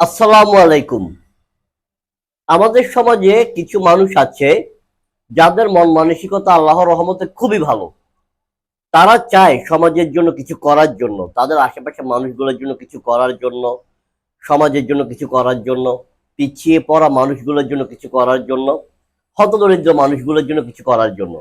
আসসালামু আলাইকুম। আমাদের সমাজে কিছু মানুষ আছে, যাদের মন মানসিকতা আল্লাহর রহমতে খুবই ভালো। তারা চায় সমাজের জন্য কিছু করার জন্য, তাদের আশেপাশে মানুষগুলোর জন্য কিছু করার জন্য, সমাজের জন্য কিছু করার জন্য, পিছিয়ে পড়া মানুষগুলোর জন্য কিছু করার জন্য, হতদরিদ্র মানুষগুলোর জন্য কিছু করার জন্য।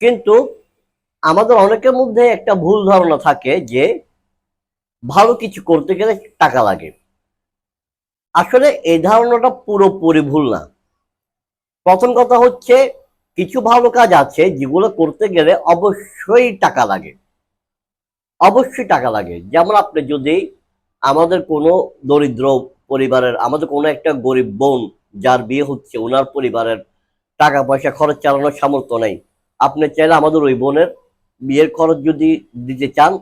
কিন্তু আমাদের অনেকের মধ্যে একটা ভুল ধারণা থাকে যে, ভালো কিছু করতে গেলে টাকা লাগে। আসলে এই ধারণাটা পুরোপুরি ভুল না। প্রথম কথা হচ্ছে, কিছু ভালো কাজ আছে যেগুলো করতে গেলে অবশ্যই টাকা লাগে। অবশ্যই টাকা লাগে। যেমন আপনি যদি আমাদের কোনো দরিদ্র পরিবারের, আমাদের কোনো একটা গরিব বোন যার বিয়ে হচ্ছে, ওনার পরিবারের টাকা পয়সা খরচ চালানোর সামর্থ্য নেই। আপনি চাইলে আমাদের ওই বোনের বিয়ের খরচ যদি দিতে চান,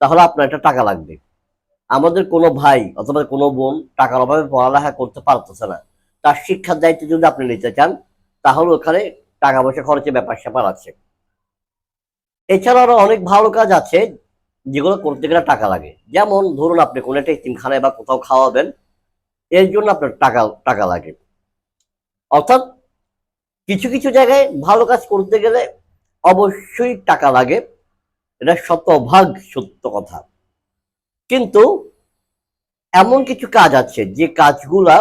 তাহলে আপনার একটা টাকা লাগবে। আমাদের কোনো ভাই অথবা কোনো বোন টাকার অভাবে পড়ালেখা করতে পারতেছে না। তার শিক্ষার দায়িত্ব যদি আপনি নিতে চান, তাহলে ওখানে টাকা পয়সা খরচের ব্যাপার স্যাপার আছে। এছাড়া আরও অনেক ভালো কাজ আছে, যেগুলো করতে গেলে টাকা লাগে। যেমন ধরুন আপনি কোনো একটা তিনখানায় বা কোথাও খাওয়াবেন, এর জন্য আপনার টাকা টাকা লাগে। অর্থাৎ কিছু কিছু জায়গায় ভালো কাজ করতে গেলে অবশ্যই টাকা লাগে। এটা শতভাগ সত্য কথা। কিন্তু এমন কিছু কাজ আছে যে কাজগুলা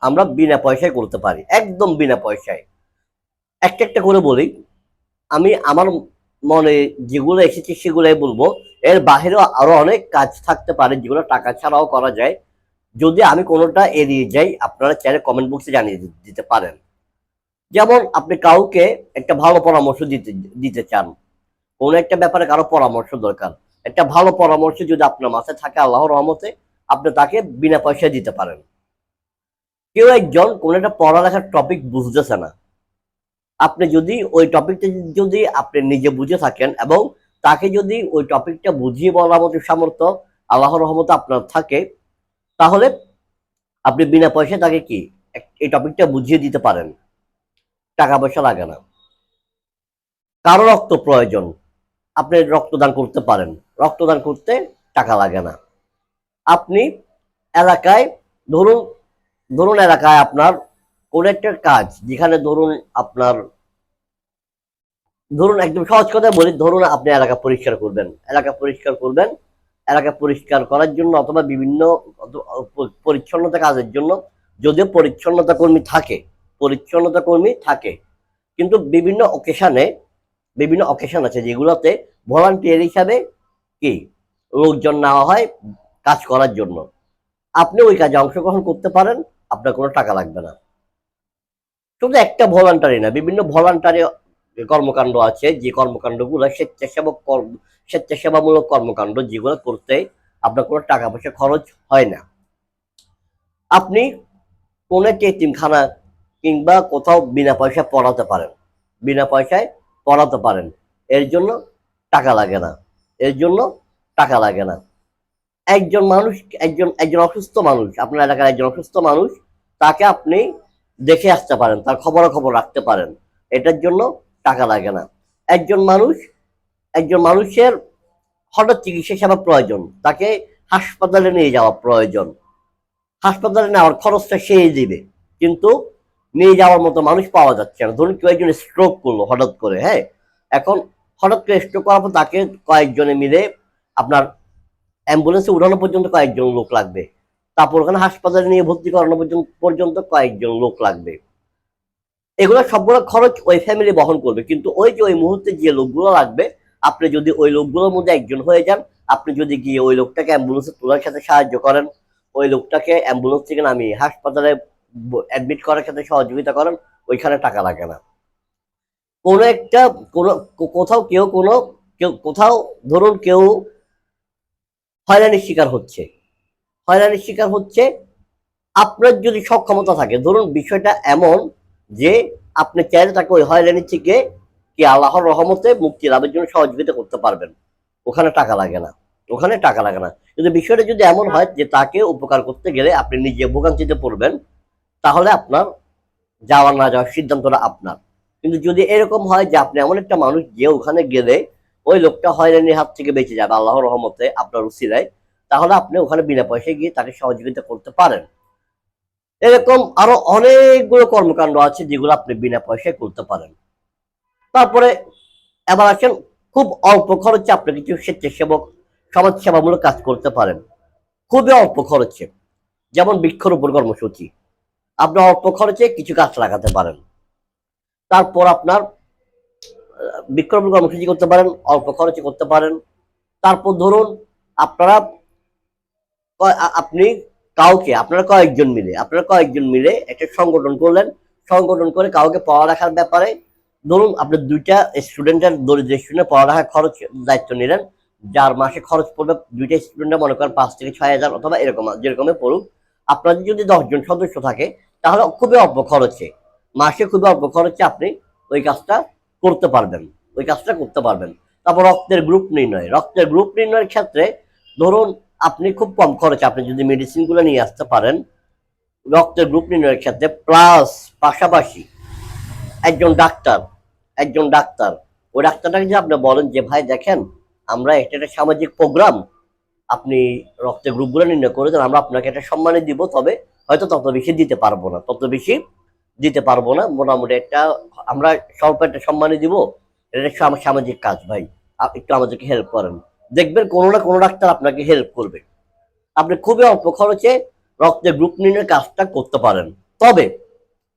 আমরা বিনা পয়সায় করতে পারি, একদম বিনা পয়সায়। একটা একটা করে বলি, আমি আমার মনে যেগুলো এসেছে সেগুলোই বলব। এর বাহিরেও আরও অনেক কাজ থাকতে পারে যেগুলো টাকা ছাড়াও করা যায়। যদি আমি কোনোটা এড়িয়ে যাই, আপনারা চাইলে কমেন্ট বক্সে জানিয়ে দিতে পারেন। যেমন আপনি কাউকে একটা ভালো পরামর্শ দিতে দিতে চান। কোনো একটা ব্যাপারে কারও পরামর্শ দরকার। একটা ভালো পরামর্শ যদি আপনার মাথায় থাকে, আল্লাহর রহমতে আপনি তাকে বিনা পয়সায় দিতে পারেন। কেউ একজন কোন একটা পড়ালেখার টপিক বুঝতেছে না। আপনি যদি ওই টপিকটা যদি আপনি নিজে বুঝে থাকেন এবং তাকে যদি ওই টপিকটা বুঝিয়ে বলার মতো সামর্থ্য আল্লাহর রহমতে আপনার থাকে, তাহলে আপনি বিনা পয়সায় তাকে কি এই টপিকটা বুঝিয়ে দিতে পারেন। টাকা পয়সা লাগে না। কারও রক্ত প্রয়োজন, আপনি রক্তদান করতে পারেন। রক্তদান করতে টাকা লাগে না। আপনি এলাকায় ধরুন ধরুন এলাকায় আপনার কোন একটা কাজ, যেখানে ধরুন আপনার, ধরুন একদম সহজ কথা বলি, ধরুন আপনি এলাকা পরিষ্কার করবেন। এলাকা পরিষ্কার করবেন, এলাকা পরিষ্কার করার জন্য অথবা বিভিন্ন পরিচ্ছন্নতা কাজের জন্য যদিও পরিচ্ছন্নতা কর্মী থাকে, পরিচ্ছন্নতা কর্মী থাকে, কিন্তু বিভিন্ন অকেশনে বিভিন্ন অকেশন আছে যেগুলোতে ভলান্টিয়ার হিসাবে কি? লোকজন নেওয়া হয় কাজ করার জন্য। আপনি ওই কাজে অংশগ্রহণ করতে পারেন, আপনার কোনো টাকা লাগবে না। শুধু একটা ভলান্টারি না, বিভিন্ন ভলান্টারি কর্মকাণ্ড আছে, যে কর্মকাণ্ডগুলো স্বেচ্ছাসেবক কর্ম স্বেচ্ছাসেবামূলক কর্মকাণ্ড যেগুলো করতে আপনার কোনো টাকা পয়সা খরচ হয় না। আপনি কোনো একটা এতিমখানা কিংবা কোথাও বিনা পয়সায় পড়াতে পারেন। বিনা পয়সায় পড়াতে পারেন। এর জন্য টাকা লাগে না। এর জন্য টাকা লাগে না। একজন মানুষ, একজন একজন অসুস্থ মানুষ, আপনার এলাকার একজন অসুস্থ মানুষ, তাকে আপনি দেখে আসতে পারেন, তার খবরাখবর রাখতে পারেন। এটার জন্য টাকা লাগে না। একজন মানুষ, একজন মানুষের হঠাৎ চিকিৎসা সেবা প্রয়োজন, তাকে হাসপাতালে নিয়ে যাওয়া প্রয়োজন। হাসপাতালে নেওয়ার খরচটা সেই দিবে, কিন্তু নিয়ে যাওয়ার মতো মানুষ পাওয়া যাচ্ছে না। ধরুন কেউ একজন স্ট্রোক করল হঠাৎ করে হ্যাঁ? এখন হঠাৎ করে স্ট্রোক করার পর তাকে কয়েকজনে মিলে আপনার অ্যাম্বুলেন্সে উঠানো পর্যন্ত কয়েকজন লোক লাগবে। তারপর ওখানে হাসপাতালে নিয়ে ভর্তি করানো পর্যন্ত পর্যন্ত কয়েকজন লোক লাগবে। এগুলো সবগুলো খরচ ওই ফ্যামিলি বহন করবে। কিন্তু ওই যে ওই মুহূর্তে যে লোকগুলো লাগবে, আপনি যদি ওই লোকগুলোর মধ্যে একজন হয়ে যান, আপনি যদি গিয়ে ওই লোকটাকে অ্যাম্বুলেন্সে তোলার সাথে সাহায্য করেন, ওই লোকটাকে অ্যাম্বুলেন্স থেকে নামিয়ে হাসপাতালে অ্যাডমিট করার সাথে সহযোগিতা করেন, ওইখানে টাকা লাগে না। কোনো একটা, কোনো কোথাও কেউ কোনো, কেউ কোথাও ধরুন কেউ হয়রানির শিকার হচ্ছে। হয়রানির শিকার হচ্ছে, আপনার যদি সক্ষমতা থাকে, ধরুন বিষয়টা এমন যে আপনি চাইলে তাকে ওই হয়রানি থেকে কি আল্লাহর রহমতে মুক্তি লাভের জন্য সহযোগিতা করতে পারবেন। ওখানে টাকা লাগে না, ওখানে টাকা লাগে না। কিন্তু বিষয়টা যদি এমন হয় যে তাকে উপকার করতে গেলে আপনি নিজে ভোগান্তিতে পড়বেন, তাহলে আপনার যাওয়া না যাওয়ার সিদ্ধান্তটা আপনার। কিন্তু যদি এরকম হয় যে আপনি এমন একটা মানুষ যে ওখানে গেলে ওই লোকটা হয়রানির হাত থেকে বেঁচে যাবে, আল্লাহর রহমতে, আপনার উসিলায়, তাহলে আপনি ওখানে বিনা পয়সায় গিয়ে তাকে সহযোগিতা করতে পারেন। এরকম আরও অনেকগুলো কর্মকাণ্ড আছে যেগুলো আপনি বিনা পয়সায় করতে পারেন। তারপরে এবার আসেন, খুব অল্প খরচে আপনি কিছু স্বেচ্ছাসেবক, সমাজসেবামূলক কাজ করতে পারেন। খুবই অল্প খরচে, যেমন বৃক্ষরোপণ কর্মসূচি। আপনি অল্প খরচে কিছু গাছ লাগাতে পারেন। তারপর আপনার বিক্রম কর্মসূচি করতে পারেন, অল্প খরচে করতে পারেন। তারপর ধরুন আপনারা আপনি কাউকে, আপনারা কয়েকজন মিলে, আপনারা কয়েকজন মিলে একটা সংগঠন করলেন। সংগঠন করে কাউকে পড়ালেখার ব্যাপারে ধরুন আপনি দুইটা স্টুডেন্টের দরিদ্র স্টুডেন্টের পড়ালেখার খরচ, দায়িত্ব নিলেন, যার মাসে খরচ পড়বে দুইটা স্টুডেন্টের মনে করেন পাঁচ থেকে ছয় হাজার অথবা এরকম, যেরকমই পড়ুক। আপনাদের যদি দশজন সদস্য থাকে, তাহলে খুবই অল্প খরচে মাসে খুবই অল্প খরচে আপনি ওই কাজটা করতে পারবেন, ওই কাজটা করতে পারবেন। তারপর রক্তের গ্রুপ নির্ণয়, রক্তের গ্রুপ নির্ণয়ের ক্ষেত্রে ধরুন আপনি খুব কম খরচে আপনি যদি মেডিসিনগুলো নিয়ে আসতে পারেন, রক্তের গ্রুপ নির্ণয়ের ক্ষেত্রে প্লাস পাশাপাশি একজন ডাক্তার একজন ডাক্তার, ওই ডাক্তারটাকে যে আপনি বলেন যে, ভাই দেখেন, আমরা এটা একটা সামাজিক প্রোগ্রাম আপনি রক্তের গ্রুপগুলো নির্ণয় করে দেন, আমরা আপনাকে একটা সম্মানে দিব, তবে হয়তো তত বেশি দিতে পারব না। তত বেশি দিতে পারব না। মোটামুটি একটা, আমরা স্বল্প একটা সম্মানে দিব। এটা সামা- সামাজিক কাজ ভাই। একটু আমাদেরকে হেল্প করেন। দেখবেন কোনো না কোনো ডাক্তার আপনাকে হেল্প করবে। আপনি খুবই অল্প খরচে রক্তের গ্রুপ নির্ণয়ের কাজটা করতে পারেন। তবে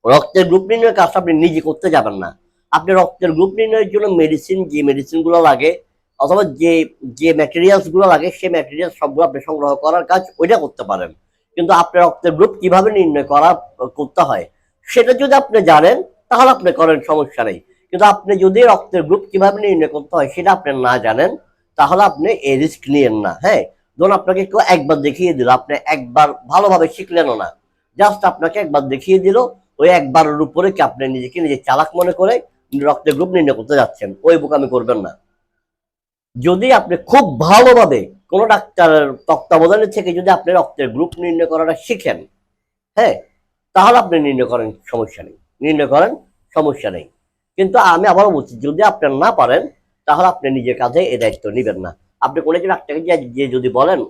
রক্তের গ্রুপ নির্ণয়ের কাজটা আপনি নিজে করতে যাবেন না। আপনি রক্তের গ্রুপ নির্ণয়ের জন্য মেডিসিন যে মেডিসিনগুলো লাগে, অথবা যে যে ম্যাটেরিয়ালসগুলো লাগে, সেই ম্যাটেরিয়াল সবগুলো আপনি সংগ্রহ করার কাজ ওইটা করতে পারেন। কিন্তু আপনার রক্তের গ্রুপ কীভাবে নির্ণয় করা, করতে হয় সেটা যদি আপনি জানেন, তাহলে আপনি করেন, সমস্যা নেই। কিন্তু আপনি যদি রক্তের গ্রুপ কীভাবে নির্ণয় করতে হয় সেটা আপনি না জানেন, তাহলে আপনি এই রিস্ক নিয়েন না হ্যাঁ? ধরুন আপনাকে কেউ একবার দেখিয়ে দিল, আপনি একবার ভালোভাবে শিখলেনও না। জাস্ট আপনাকে একবার দেখিয়ে দিল, ওই একবারের উপরে কি আপনি নিজেকে নিজে চালাক মনে করে রক্তের গ্রুপ নির্ণয় করতে যাচ্ছেন? ওই বোকামি করবেন না। যদি আপনি খুব ভালোভাবে কোনো ডাক্তারের তত্ত্বাবধানে থেকে যদি আপনি রক্তের গ্রুপ নির্ণয় করাটা শিখেন হ্যাঁ? তাহলে আপনি নির্ণয় করেন, সমস্যা নেই। নির্ণয় করেন, সমস্যা নেই। কিন্তু আমি আবারও বলছি, যদি আপনি না পারেন, তাহলে আপনি নিজের কাঁধে এই দায়িত্ব নেবেন না। আপনি কোনো একজন ডাক্তারকে যে যদি বলেন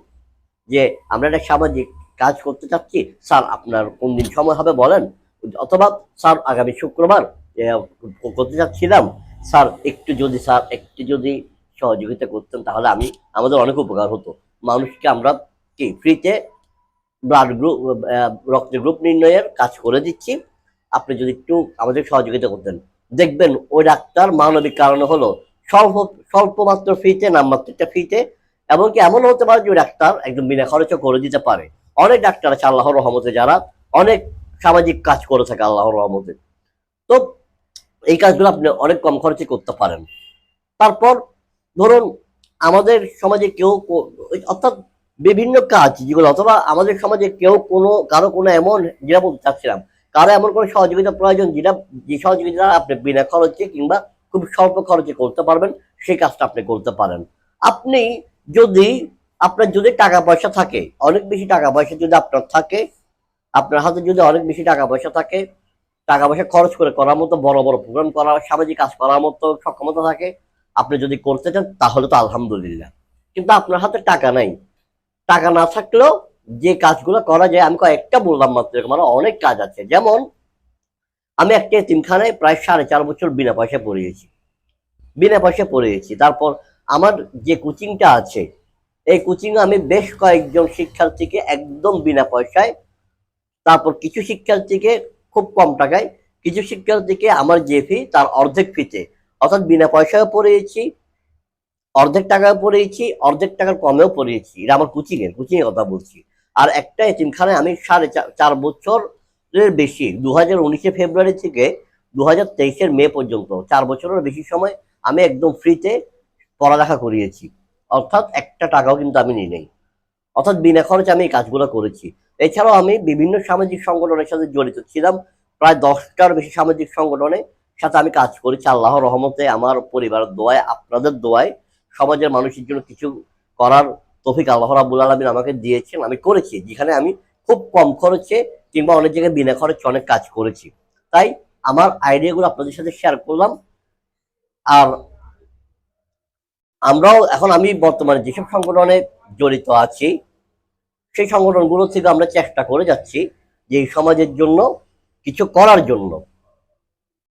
যে, আমরা একটা সামাজিক কাজ করতে চাচ্ছি, স্যার আপনার কোন দিন সময় হবে বলেন? অথবা, স্যার, আগামী শুক্রবার করতে চাচ্ছিলাম, স্যার, একটু যদি, স্যার, একটু যদি সহযোগিতা করতেন, তাহলে আমি, আমাদের অনেক উপকার হতো। মানুষকে আমরা কি ফ্রিতে ব্লাড গ্রুপ রক্তের গ্রুপ নির্ণয়ের কাজ করে দিচ্ছি। আপনি যদি একটু আমাদের সহযোগিতা করতেন। দেখবেন ওই ডাক্তার মানবিক কারণে হলো স্বল্প স্বল্প মাত্র ফ্রিতে নামমাত্র একটা ফ্রিতে এমনকি এমন হতে পারে যে ওই ডাক্তার একদম বিনা খরচে করে দিতে পারে। অনেক ডাক্তার আছে আল্লাহর রহমতে যারা অনেক সামাজিক কাজ করে থাকে আল্লাহর রহমতে। তো এই কাজগুলো আপনি অনেক কম খরচে করতে পারেন। তারপর ধরুন আমাদের সমাজে কেউ অর্থাৎ বিভিন্ন কাজ যেগুলো, অথবা আমাদের সমাজে কেউ কোনো, কারও কোনো এমন যেটা বলতে চাচ্ছিলাম, কারও এমন কোনো সহযোগিতা প্রয়োজন যেটা, যে সহযোগিতা আপনি বিনা খরচে কিংবা খুব স্বল্প খরচে করতে পারবেন, সেই কাজটা আপনি করতে পারেন। আপনি যদি, আপনার যদি টাকা পয়সা থাকে, অনেক বেশি টাকা পয়সা যদি আপনার থাকে, আপনার হাতে যদি অনেক বেশি টাকা পয়সা থাকে, টাকা পয়সা খরচ করে করার মতো বড় বড় প্রোগ্রাম করা, সামাজিক কাজ করার মতো সক্ষমতা থাকে, আপনি যদি করতে চান, তাহলে তো আলহামদুলিল্লাহ। কিন্তু আপনার হাতে টাকা নাই টাকা না থাকলেও যে কাজগুলো করা যায়, আমি কয়েকটা বললাম মাত্র, এরকম আরও অনেক কাজ আছে। যেমন, আমি একটা এতিমখানায় প্রায় সাড়ে চার বছর বিনা পয়সা পড়িয়েছি। বিনা পয়সা পড়িয়েছি। তারপর আমার যে কোচিংটা আছে, এই কোচিং আমি বেশ কয়েকজন শিক্ষার্থীকে একদম বিনা পয়সায়, তারপর কিছু শিক্ষার্থীকে খুব কম টাকায়, কিছু শিক্ষার্থীকে আমার যে ফি তার অর্ধেক ফিতে অর্থাৎ বিনা পয়সায় পড়িয়েছি অর্ধেক টাকায় পড়িয়েছি, অর্ধেক টাকার কমেও পড়িয়েছি। এটা আমার কোচিং এর কোচিং এর কথা বলছি। আর একটা এতিমখানায় আমি সাড়ে চার- বছরের বেশি দু হাজার উনিশে ফেব্রুয়ারি থেকে দু হাজার তেইশের মে পর্যন্ত, চার বছরের বেশি সময় আমি একদম ফ্রিতে পড়ালেখা করিয়েছি। অর্থাৎ একটা টাকাও কিন্তু আমি নিই নেই। অর্থাৎ বিনা খরচে আমি এই কাজগুলো করেছি। এছাড়াও আমি বিভিন্ন সামাজিক সংগঠনের সাথে জড়িত ছিলাম। প্রায় দশটার বেশি সামাজিক সংগঠনের সাথে আমি কাজ করেছি। আল্লাহর রহমতে, আমার পরিবারের দোয়ায়, আপনাদের দোয়ায় সমাজের মানুষের জন্য কিছু করার তফিক আল্লাহ রাবুল আলমিন আমাকে দিয়েছেন, আমি করেছি, যেখানে আমি খুব কম খরচে কিংবা অনেক জায়গায় বিনা খরচে অনেক কাজ করেছি। তাই আমার আইডিয়াগুলো আপনাদের সাথে শেয়ার করলাম। আর আমরাও এখন আমি বর্তমানে যেসব সংগঠনে জড়িত আছি, সেই সংগঠনগুলো থেকে আমরা চেষ্টা করে যাচ্ছি যে সমাজের জন্য কিছু করার জন্য।